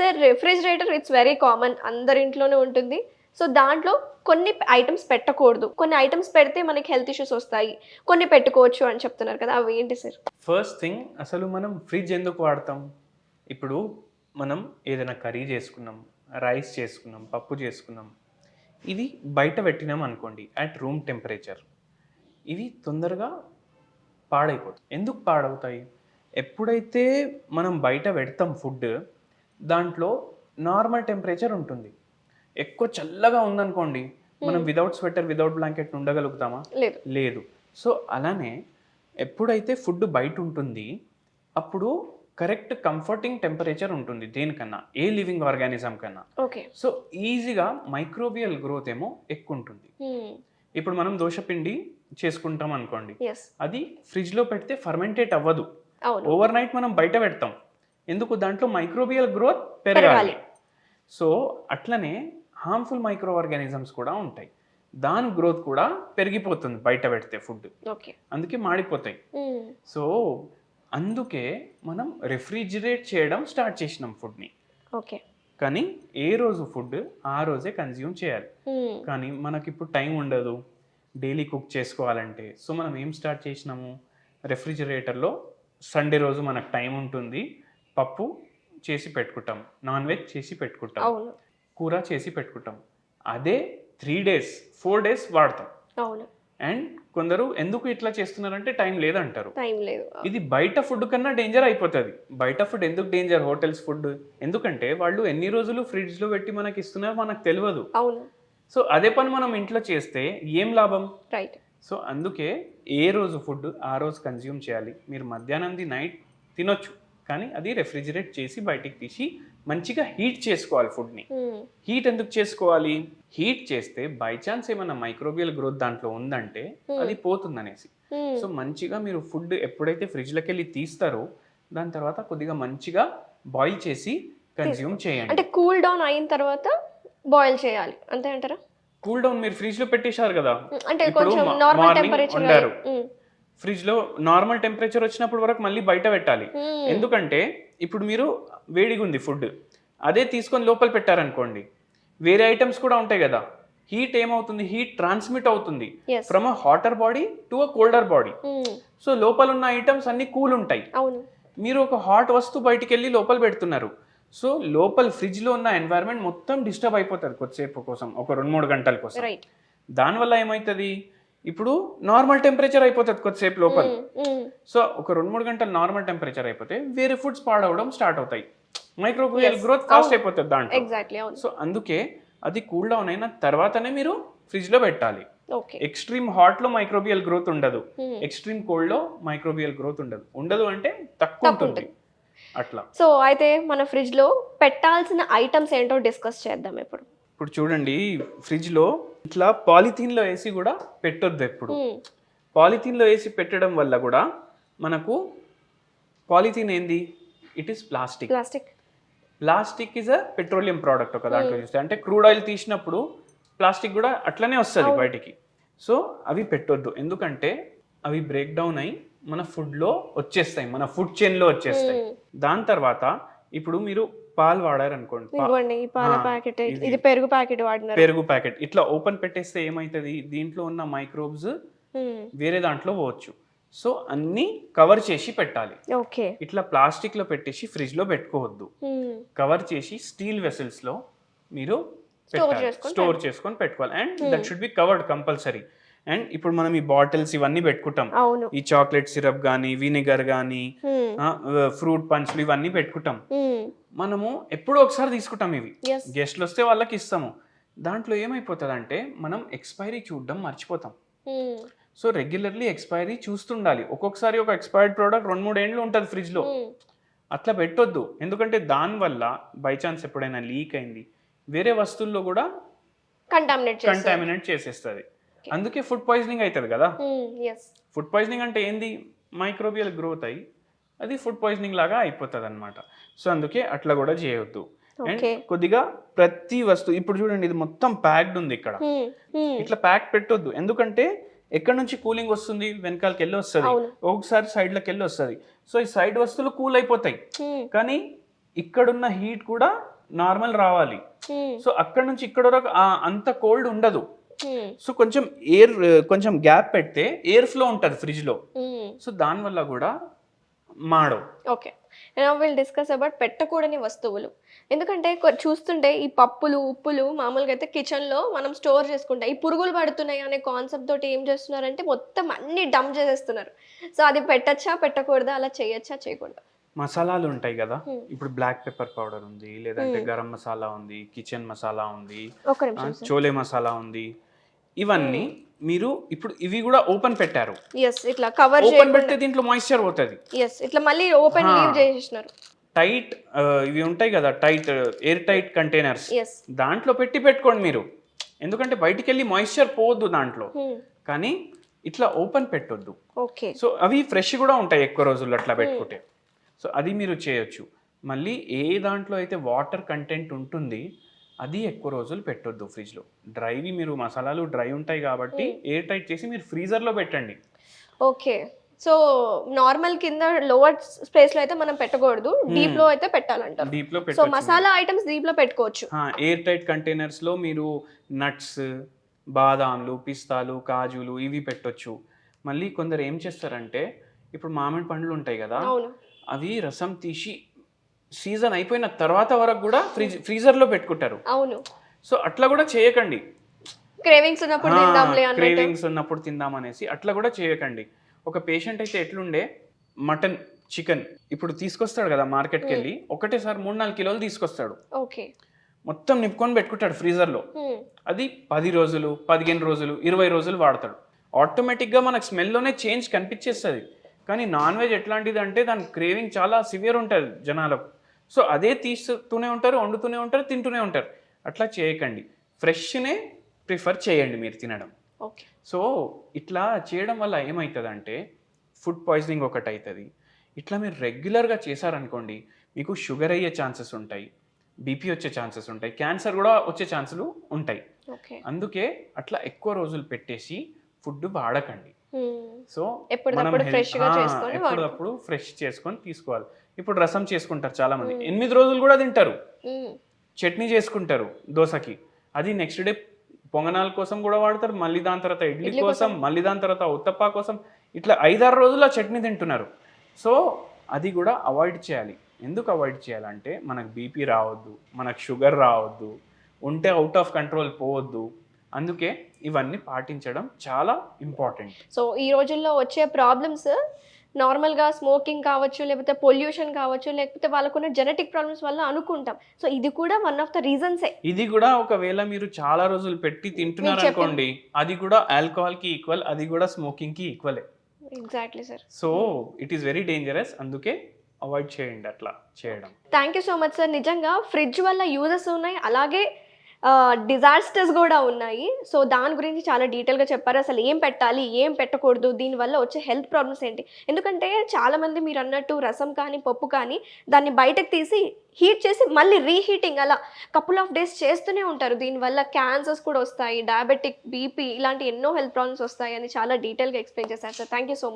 Sir refrigerator it's very common అందరి ఇంట్లోనే ఉంటుంది. సో దాంట్లో కొన్ని ఐటమ్స్ పెట్టకూడదు. కొన్ని ఐటమ్స్ పెడితే మనకి హెల్త్ ఇష్యూస్ వస్తాయి. కొన్ని పెట్టుకోవచ్చు అని చెప్తున్నారు కదా అవి ఏంటి సార్? ఫస్ట్ థింగ్ అసలు మనం ఫ్రిడ్జ్ ఎందుకు వాడతాం? ఇప్పుడు మనం ఏదైనా కర్రీ చేసుకున్నాం రైస్ చేసుకున్నాం పప్పు చేసుకున్నాం. ఇది బయట పెట్టినాం అనుకోండి అట్ రూమ్ టెంపరేచర్ ఇవి తొందరగా పాడైపోతాయి ఎందుకు పాడవుతాయి? ఎప్పుడైతే మనం బయట పెడతాం ఫుడ్ దాంట్లో నార్మల్ టెంపరేచర్ ఉంటుంది. ఎక్కువ చల్లగా ఉందనుకోండి మనం వితౌట్ స్వెటర్ వితౌట్ బ్లాంకెట్ ఉండగలుగుతామా? లేదు. సో అలానే ఎప్పుడైతే ఫుడ్ బయట ఉంటుంది అప్పుడు కరెక్ట్ కంఫర్టింగ్ టెంపరేచర్ ఉంటుంది దేనికన్నా? ఏ లివింగ్ ఆర్గానిజం కన్నా. ఓకే. సో ఈజీగా మైక్రోబియల్ గ్రోత్ ఏమో ఎక్కువ ఉంటుంది ఇప్పుడు మనం దోశపిండి చేసుకుంటాం అనుకోండి అది ఫ్రిడ్జ్లో పెడితే ఫర్మెంటేట్ అవ్వదు. ఓవర్ నైట్ మనం బయట పెడతాం. ఎందుకు దాంట్లో మైక్రోబియల్ గ్రోత్ పెరగాలి. సో అట్లనే హార్మ్ఫుల్ మైక్రో ఆర్గానిజమ్స్ కూడా ఉంటాయి. దాని గ్రోత్ కూడా పెరిగిపోతుంది బయట పెడితే ఫుడ్ ఓకే. అందుకే మాడిపోతాయి. సో అందుకే మనం రెఫ్రిజిరేట్ చేయడం స్టార్ట్ చేసినాం ఫుడ్ని ఓకే. కానీ ఏ రోజు ఫుడ్ ఆ రోజే కన్జ్యూమ్ చేయాలి. కానీ మనకి ఇప్పుడు టైం ఉండదు. డైలీ కుక్ చేసుకోవాలంటే. సో మనం ఏం స్టార్ట్ చేసినాము? రెఫ్రిజిరేటర్లో సండే రోజు మనకు టైం ఉంటుంది. పప్పు చేసి పెట్టుకుంటాం. నాన్ వెజ్ చేసి పెట్టుకుంటాం. అవును. కూర చేసి పెట్టుకుంటాం. అదే త్రీ డేస్ ఫోర్ డేస్ వాడతాం. అవును. అండ్ కొందరు ఎందుకు ఇట్లా చేస్తున్నారంటే టైం లేదంటారు. టైం లేదు. ఇది బయట ఫుడ్ కన్నా డేంజర్ అయిపోతుంది. బయట ఫుడ్ ఎందుకు డేంజర్ హోటల్స్ ఫుడ్. ఎందుకంటే వాళ్ళు ఎన్ని రోజులు ఫ్రిడ్జ్లో పెట్టి మనకి ఇస్తున్నారో మనకు తెలియదు. అవును. సో అదే పని మనం ఇంట్లో చేస్తే ఏం లాభం? రైట్ సో అందుకే ఏ రోజు ఫుడ్ ఆ రోజు కన్జ్యూమ్ చేయాలి. మీరు మధ్యాహ్నంది నైట్ తినొచ్చు. కానీ అది రెఫ్రిజిరేట్ చేసి బయటికి తీసి మంచిగా హీట్ చేసుకోవాలి ఫుడ్ని హీట్ ఎందుకు చేసుకోవాలి? హీట్ చేస్తే బై ఛాన్స్ ఏమైనా మైక్రోబియల్ గ్రోత్ దాంట్లో ఉందంటే అది పోతుంది అనేసి సో మంచిగా మీరు ఫుడ్ ఎప్పుడైతే ఫ్రిడ్జ్లోకి వెళ్ళి తీస్తారో దాని తర్వాత కొద్దిగా మంచిగా బాయిల్ చేసి కన్జ్యూమ్ చేయండి. అంటే కూల్ డౌన్ అయిన తర్వాత బాయిల్ చేయాలి. అంతే అంటారా? కూల్ డౌన్ మీరు ఫ్రిడ్జ్లో పెట్టేశారు కదా? అంటే ఇప్పుడు కొంచెం నార్మల్ టెంపరేచర్ వండారు. ఫ్రిడ్జ్లో నార్మల్ టెంపరేచర్ వచ్చినప్పుడు వరకు మళ్ళీ బయట పెట్టాలి. ఎందుకంటే ఇప్పుడు మీరు వేడిగా ఉంది ఫుడ్. అదే తీసుకొని లోపల పెట్టారనుకోండి వేరే ఐటమ్స్ కూడా ఉంటాయి కదా. హీట్ ఏమవుతుంది? హీట్ ట్రాన్స్మిట్ అవుతుంది. From a hotter body to a colder body. So లోపల ఉన్న ఐటమ్స్ అన్ని కూల్ ఉంటాయి. మీరు ఒక హాట్ వస్తువు బయటికి వెళ్ళి లోపల పెడుతున్నారు. సో లోపల ఫ్రిడ్జ్లో ఉన్న ఎన్వైరన్మెంట్ మొత్తం డిస్టర్బ్ అయిపోతుంది కొద్దిసేపు కోసం ఒక రెండు మూడు గంటల కోసం. దానివల్ల ఏమవుతుంది ఇప్పుడు నార్మల్ టెంపరేచర్ అయిపోతుంది కొద్దిసేపు లోపల. సో ఒక రెండు మూడు గంటలు నార్మల్ టెంపరేచర్ అయిపోతే వేరే ఫుడ్స్ పాడవడం స్టార్ట్ అవుతాయి. మైక్రోబియల్ గ్రోత్ ఫాస్ట్ అయిపోతుంది దాంట్లో. సో అందుకే అది కూల్ డౌన్ అయిన తర్వాతనే మీరు ఫ్రిడ్జ్లో పెట్టాలి. ఎక్స్ట్రీమ్ హాట్లో మైక్రోబియల్ గ్రోత్ ఉండదు. ఎక్స్ట్రీమ్ కోల్డ్లో మైక్రోబియల్ గ్రోత్ ఉండదు. ఉండదు అంటే తక్కువ ఉంటుంది. అట్లా. సో అయితే మన ఫ్రిడ్జ్లో పెట్టాల్సిన ఐటమ్స్ ఏంటో డిస్కస్ చేద్దాం ఇప్పుడు. ఇప్పుడు చూడండి ఫ్రిడ్జ్లో ఇట్లా పాలిథీన్లో వేసి కూడా పెట్టొద్దు ఎప్పుడు. పాలిథీన్లో వేసి పెట్టడం వల్ల కూడా మనకు పాలిథీన్ ఏంది? It is plastic plastic. Plastic is a petroleum product ఒక దాంట్లో చూస్తే. అంటే క్రూడ్ ఆయిల్ తీసినప్పుడు ప్లాస్టిక్ కూడా అట్లనే వస్తుంది బయటికి. సో అవి పెట్టొద్దు. ఎందుకంటే అవి బ్రేక్ డౌన్ అయి మన food లో వచ్చేస్తాయి. మన ఫుడ్లో వచ్చేస్తాయి. దాని తర్వాత ఇప్పుడు మీరు పాలు ఇవ్వండి ఈ పాల ప్యాకెట్ ఇది. పెరుగు ప్యాకెట్ వాడినారు. పెరుగు ప్యాకెట్. ఇట్లా ఓపెన్ పెట్టేస్తే ఏమవుతుంది దీంట్లో ఉన్న మైక్రోబ్స్ వేరే దాంట్లో పోవచ్చు. సో అన్ని కవర్ చేసి పెట్టాలి. ఓకే. ఇట్లా ప్లాస్టిక్లో పెట్టేసి ఫ్రిడ్జ్లో పెట్టుకోవద్దు కవర్ చేసి స్టీల్ వెసల్స్లో మీరు స్టోర్ చేసుకొని పెట్టుకోవాలి. And that should be covered compulsory. And ఇప్పుడు మనం ఈ బాటిల్స్ ఇవన్నీ పెట్టుకుంటాం. ఈ చాక్లెట్ సిరప్ కానీ వినిగర్ కానీ. ఫ్రూట్ పంచ్లు ఇవన్నీ పెట్టుకుంటాం. మనము ఎప్పుడో ఒకసారి తీసుకుంటాం ఇవి. గెస్ట్లు వస్తే వాళ్ళకి ఇస్తాము. దాంట్లో ఏమైపోతుంది అంటే మనం ఎక్స్పైరీ చూడడం మర్చిపోతాం. సో రెగ్యులర్లీ ఎక్స్పైరీ చూస్తుండాలి. ఒక్కొక్కసారి ఒక ఎక్స్పైర్డ్ ప్రోడక్ట్ రెండు మూడు ఏండ్లు ఉంటుంది ఫ్రిడ్జ్లో. అట్లా పెట్టొద్దు. ఎందుకంటే దానివల్ల బై ఛాన్స్ ఎప్పుడైనా లీక్ అయింది. వేరే వస్తువుల్లో కూడా కంటామినేట్ చేసేస్తుంది. అందుకే ఫుడ్ పాయిజనింగ్ అవుతుంది కదా. ఫుడ్ పాయిజనింగ్ అంటే ఏంది? మైక్రోబియల్ గ్రోత్ అయ్యి అది ఫుడ్ పాయిజనింగ్ లాగా అయిపోతుంది అనమాట సో అందుకే అట్లా కూడా చేయొద్దు. అండ్ కొద్దిగా ప్రతి వస్తువు ఇప్పుడు చూడండి ఇది మొత్తం ప్యాక్డ్ ఉంది ఇక్కడ. ఇట్లా ప్యాక్ పెట్టొద్దు. ఎందుకంటే ఎక్కడ నుంచి కూలింగ్ వస్తుంది? వెనకాలకి వెళ్ళి వస్తుంది. ఒకసారి సైడ్లోకి వెళ్ళి వస్తుంది. సో ఈ సైడ్ వస్తువులు కూల్ అయిపోతాయి. కానీ ఇక్కడున్న హీట్ కూడా నార్మల్ రావాలి. Hmm. సో అక్కడ నుంచి ఇక్కడ వరకు అంత కోల్డ్ ఉండదు. Hmm. సో కొంచెం ఎయిర్ కొంచెం గ్యాప్ పెడితే ఎయిర్ ఫ్లో ఉంటుంది ఫ్రిడ్జ్లో. Hmm. సో దానివల్ల కూడా మాడవు ఓకే విల్ డిస్కస్ అబౌట్ పెట్టకూడని వస్తువులు. ఎందుకంటే చూస్తుంటే ఈ పప్పులు ఉప్పులు మామూలుగా అయితే కిచెన్లో మనం స్టోర్ చేసుకుంటాం. ఈ పురుగులు పడుతున్నాయి అనే కాన్సెప్ట్ తోటి ఏం చేస్తున్నారంటే మొత్తం అన్ని డంప్ చేసేస్తున్నారు. సో అది పెట్టచ్చా పెట్టకూడదా అలా చేయొచ్చా చేయకూడదా? మసాలాలు ఉంటాయి కదా. Hmm. ఇప్పుడు బ్లాక్ పెప్పర్ పౌడర్ ఉంది లేదంటే Hmm. గరం మసాలా ఉంది కిచెన్ మసాలా ఉంది చోలే మసాలా ఉంది ఇవన్నీ మీరు ఇప్పుడు ఇవి కూడా ఓపెన్ పెట్టారు. ఎస్ ఇట్లా కవర్ ఓపెన్ పెడితే దీంట్లో మాయిశ్చర్ పోతుంది. ఎస్ ఇట్లా మళ్ళీ ఓపెన్. లీవ్ చేసేసినారు. టైట్ ఇవి ఉంటాయి కదా టైట్ ఎయిర్ టైట్ కంటైనర్స్ దాంట్లో పెట్టి పెట్టుకోండి మీరు. ఎందుకంటే బయటికి వెళ్ళి మాయిశ్చర్ పోవద్దు దాంట్లో. కానీ ఇట్లా ఓపెన్ పెట్టొద్దు. ఓకే సో అవి ఫ్రెష్ కూడా ఉంటాయి ఎక్కువ రోజులు అట్లా పెట్టుకుంటే. సో అది మీరు చేయొచ్చు. మళ్ళీ ఏ దాంట్లో అయితే వాటర్ కంటెంట్ ఉంటుంది అది ఎక్కువ రోజులు పెట్టొద్దు ఫ్రిడ్జ్లో. డ్రైవి మీరు మసాలాలు డ్రై ఉంటాయి కాబట్టి ఎయిర్ టైట్ చేసి మీరు ఫ్రీజర్లో పెట్టండి. ఓకే. సో నార్మల్ కింద లోవర్ స్పేస్లో అయితే మనం పెట్టకూడదు. డీప్లో అయితే పెట్టాలంటారు. డీప్లో సో పెట్టొచ్చు మసాలా ఐటమ్స్ డీప్లో పెట్టుకోవచ్చు. ఎయిర్ టైట్ కంటైనర్స్లో మీరు నట్స్ బాదాంలు పిస్తాలు కాజులు ఇవి పెట్టొచ్చు. మళ్ళీ కొందరు ఏం చేస్తారంటే ఇప్పుడు మామిడి పండ్లు ఉంటాయి కదా అవును. అవి రసం తీసి సీజన్ అయిపోయిన తర్వాత వరకు కూడా ఫ్రిజ్ ఫ్రీజర్లో పెట్టుకుంటారు. అవును. సో అట్లా కూడా చేయకండి. క్రేవింగ్స్ ఉన్నప్పుడు తిందాంలే క్రేవింగ్స్ ఉన్నప్పుడు తిందామనేసి అట్లా కూడా చేయకండి. ఒక పేషెంట్ అయితే ఎట్లుండే? మటన్ చికెన్ ఇప్పుడు తీసుకొస్తాడు కదా మార్కెట్కి వెళ్ళి ఒకటేసారి మూడు నాలుగు కిలోలు తీసుకొస్తాడు. ఓకే. మొత్తం నింపుకొని పెట్టుకుంటాడు ఫ్రీజర్లో. అది పది రోజులు పదిహేను రోజులు ఇరవై రోజులు వాడతాడు. ఆటోమేటిక్గా మనకు స్మెల్లోనే చేంజ్ కనిపించేస్తుంది. కానీ నాన్ వెజ్ ఎట్లాంటిది అంటే దాని క్రేవింగ్ చాలా సివియర్ ఉంటుంది జనాలకు. సో అదే తీస్తూనే ఉంటారు వండుతూనే ఉంటారు తింటూనే ఉంటారు. అట్లా చేయకండి. ఫ్రెష్నే ప్రిఫర్ చేయండి మీరు తినడం. ఓకే. సో ఇట్లా చేయడం వల్ల ఏమవుతుందంటే ఫుడ్ పాయిజనింగ్ ఒకటి అవుతుంది ఇట్లా మీరు రెగ్యులర్గా చేశారనుకోండి మీకు షుగర్ అయ్యే ఛాన్సెస్ ఉంటాయి బీపీ వచ్చే ఛాన్సెస్ ఉంటాయి క్యాన్సర్ కూడా వచ్చే ఛాన్సులు ఉంటాయి. ఓకే. అందుకే అట్లా ఎక్కువ రోజులు పెట్టేసి ఫుడ్ వాడకండి. సో ఎప్పుడప్పుడు ఫ్రెష్ చేసుకొని తీసుకోవాలి. ఇప్పుడు రసం చేసుకుంటారు చాలా మంది ఎనిమిది రోజులు కూడా తింటారు. చట్నీ చేసుకుంటారు దోశకి. అది నెక్స్ట్ డే పొంగనాల కోసం కూడా వాడతారు మళ్ళీ దాని తర్వాత ఇడ్లీ ఇడ్లీ కోసం మళ్ళీ దాని తర్వాత ఉత్తప్పా కోసం. ఇట్లా ఐదారు రోజులు ఆ చట్నీ తింటున్నారు. సో అది కూడా అవాయిడ్ చేయాలి. ఎందుకు అవాయిడ్ చేయాలంటే మనకు బీపీ రావద్దు మనకు షుగర్ రావద్దు ఉంటే అవుట్ ఆఫ్ కంట్రోల్ పోవద్దు. అందుకే ఇవన్నీ పాటించడం చాలా ఇంపార్టెంట్ సో ఈ రోజుల్లో వచ్చే ప్రాబ్లమ్స్ నార్మల్గా స్మోకింగ్ కావచ్చు లేకపోతే పొల్యూషన్ కావచ్చు లేకపోతే వాళ్ళకున్న జెనెటిక్ ప్రాబ్లమ్స్ వల్ల అనుకుంటాం. సో ఇది కూడా వన్ ఆఫ్ ద రీజన్సే ఇది కూడా ఒకవేళ మీరు చాలా రోజులు పెట్టి తింటున్నారు. అనుకోండి అది కూడా ఆల్కహాల్కి ఈక్వల్ అది కూడా స్మోకింగ్కి ఈక్వలే exactly sir so it is very dangerous అందుకే అవాయిడ్ చేయండి అట్లా చేయడం. Thank you so much sir నిజంగా ఫ్రిడ్జ్ వల్ల యూజెస్ ఉన్నాయి అలాగే డిజాస్టర్స్ కూడా ఉన్నాయి. సో దాని గురించి చాలా డీటెయిల్గా చెప్పారు. అసలు ఏం పెట్టాలి ఏం పెట్టకూడదు దీనివల్ల వచ్చే హెల్త్ ప్రాబ్లమ్స్ ఏంటి? ఎందుకంటే చాలామంది మీరు అన్నట్టు రసం కానీ పప్పు కానీ దాన్ని బయటకు తీసి హీట్ చేసి మళ్ళీ రీహీటింగ్ అలా కపుల్ ఆఫ్ డేస్ చేస్తూనే ఉంటారు. దీనివల్ల క్యాన్సర్స్ కూడా వస్తాయి డయాబెటిక్ బీపీ ఇలాంటి ఎన్నో హెల్త్ ప్రాబ్లమ్స్ వస్తాయి అని చాలా డీటెయిల్గా ఎక్స్ప్లెయిన్ చేశారు. Sir thank you so much